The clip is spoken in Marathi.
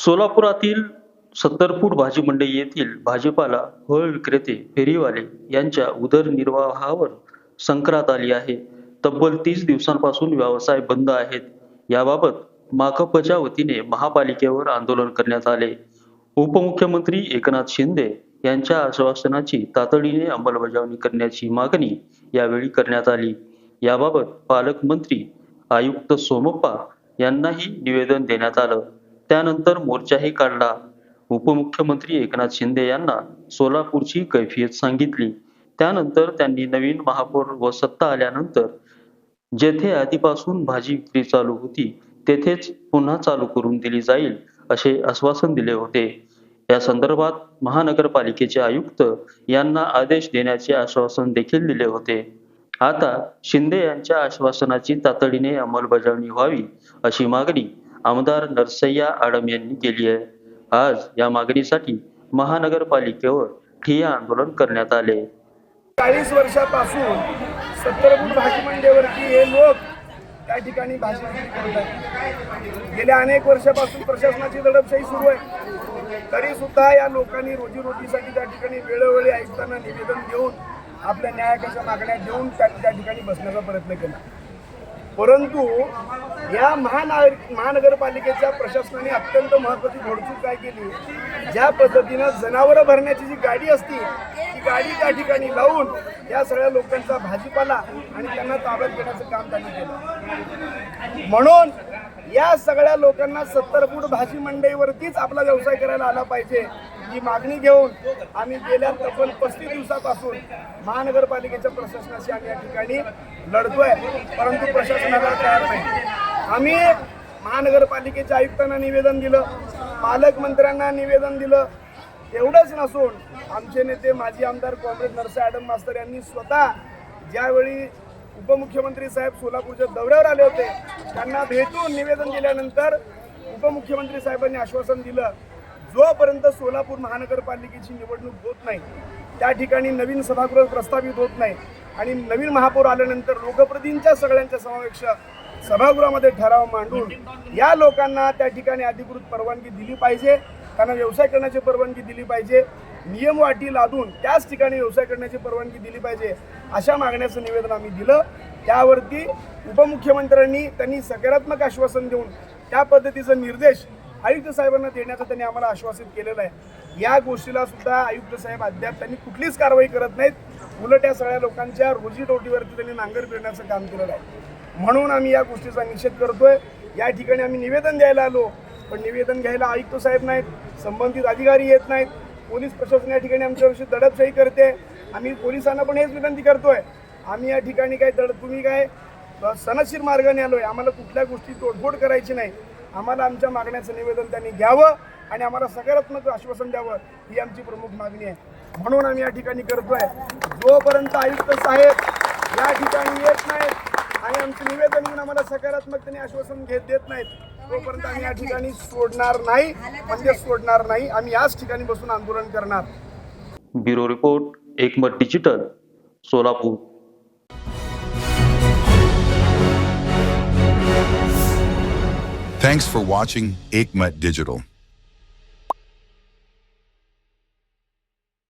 सोलापुरातील सत्तरपूट भाजी मंडई येथील भाजीपाला फळ विक्रेते फेरीवाले यांच्या उदरनिर्वाहावर संक्रांत आली आहे. तब्बल तीस दिवसांपासून व्यवसाय बंद आहेत. याबाबत माकपच्या वतीने महापालिकेवर आंदोलन करण्यात आले. उपमुख्यमंत्री एकनाथ शिंदे यांच्या आश्वासनाची तातडीने अंमलबजावणी करण्याची मागणी यावेळी करण्यात आली. याबाबत पालकमंत्री आयुक्त सोमप्पा यांनाही निवेदन देण्यात आलं. त्यानंतर मोर्चाही काढला. उपमुख्यमंत्री एकनाथ शिंदे यांना सोलापूरची कैफियत सांगितली. त्यानंतर त्यांनी नवीन महापौर व सत्ता आल्यानंतर जेथे आधीपासून भाजी विक्री चालू होती तेथेच पुन्हा चालू करून दिली जाईल असे आश्वासन दिले होते. या संदर्भात महानगरपालिकेचे आयुक्त यांना आदेश देण्याचे आश्वासन देखील दिले होते. आता शिंदे यांच्या आश्वासनाची तातडीने अंमलबजावणी व्हावी अशी मागणी आमदार नरसय्या आडम यांनी केली आहे. आज या मागणीसाठी महानगरपालिकेवर ठिय्या आंदोलन करण्यात आले. चाळीस वर्षापासून सत्तर भाजी मंडीवरती हे लोक त्या ठिकाणी भाजी विक्री गेल्या अनेक वर्षापासून प्रशासनाची दडपशाही सुरू आहे. तरी सुद्धा या लोकांनी रोजीरोटीसाठी त्या ठिकाणी वेळोवेळी आयुक्तांना निवेदन देऊन आपल्या न्यायाकाच्या मागण्या देऊन त्या त्या ठिकाणी बसण्याचा प्रयत्न केला. परंतु या महानागर महानगरपालिकेच्या प्रशासनाने अत्यंत महत्वाची घोडचूक काय केली? ज्या पद्धतीनं जनावरं भरण्याची जी गाडी असती ती गाडी त्या ठिकाणी लावून या सगळ्या लोकांचा भाजीपाला आणि त्यांना ताब्यात घेण्याचं काम त्यांनी केलं. म्हणून या सगळ्या लोकांना सत्तर फूट भाजी मंडईवरतीच आपला व्यवसाय करायला आला पाहिजे ही मागणी घेऊन आम्ही गेल्या तब्बल पस्तीस दिवसापासून महानगरपालिकेच्या प्रशासनाशी आम्ही या ठिकाणी लढतोय परंतु प्रशासनाला तयार नाही. आम्ही महानगरपालिकेच्या आयुक्तांना निवेदन दिलं पालकमंत्र्यांना निवेदन दिलं. एवढंच नसून आमचे नेते माजी आमदार काँग्रेस नरसे ॲडम मास्तर यांनी स्वतः ज्यावेळी उपमुख्यमंत्री साहेब सोलापूरच्या दौऱ्यावर आले होते त्यांना भेटून निवेदन दिल्यानंतर उपमुख्यमंत्री साहेबांनी आश्वासन दिलं जोपर्यंत सोलापूर महानगरपालिकेची निवडणूक होत नाही त्या ठिकाणी नवीन सभागृह प्रस्थापित होत नाही आणि नवीन महापौर आल्यानंतर लोकप्रतिनिधींच्या सगळ्यांच्या समावेश सभागृहामध्ये ठराव मांडून या लोकांना त्या ठिकाणी अधिकृत परवानगी दिली पाहिजे. त्यांना व्यवसाय करण्याची परवानगी दिली पाहिजे. नियम वाटी लादून त्याच ठिकाणी व्यवसाय करण्याची परवानगी दिली पाहिजे अशा मागण्याचं निवेदन आम्ही दिलं. त्यावरती उपमुख्यमंत्र्यांनी त्यांनी सकारात्मक आश्वासन देऊन त्या पद्धतीचा निर्देश आयुक्त साहेबांना देण्याचं त्यांनी आम्हाला आश्वासित केलेलं आहे. या गोष्टीला सुद्धा आयुक्त साहेब अद्याप त्यांनी कुठलीच कारवाई करत नाहीत. उलट या सगळ्या लोकांच्या रोजीरोटीवरती त्यांनी नांगर फिरण्याचं काम केलेलं आहे. म्हणून आम्ही या गोष्टीचा निषेध करतोय. या ठिकाणी आम्ही निवेदन द्यायला आलो पण निवेदन घ्यायला आयुक्त साहेब नाहीत संबंधित अधिकारी येत नाहीत. पोलीस प्रशासन या ठिकाणी आमच्याविषयी दडपशाही करते. आम्ही पोलिसांना पण हेच विनंती करतोय. आम्ही या ठिकाणी काय दड तुम्ही काय सनशीर मार्गाने मार्गाने आलोय आम्हाला कुठल्या गोष्टी तोडफोड करायची नाही. आम्हाला आमच्या मागण्याचं निवेदन त्यांनी घ्यावं आणि आम्हाला सकारात्मक आश्वासन द्यावं ही आमची प्रमुख मागणी आहे. म्हणून आम्ही या ठिकाणी करतोय. जोपर्यंत आयुक्त साहेब या ठिकाणी येत नाहीत आणि आमचं निवेदन घेऊन आम्हाला सकारात्मकतेने आश्वासन घेत देत नाहीत. तोपर्यंत आम्ही या ठिकाणी सोडणार नाही. म्हणजे सोडणार नाही. आम्ही याच ठिकाणी बसून आंदोलन करणार. Bureau report Ekmat digital Solapur. Thanks for watching Aikmat Digital.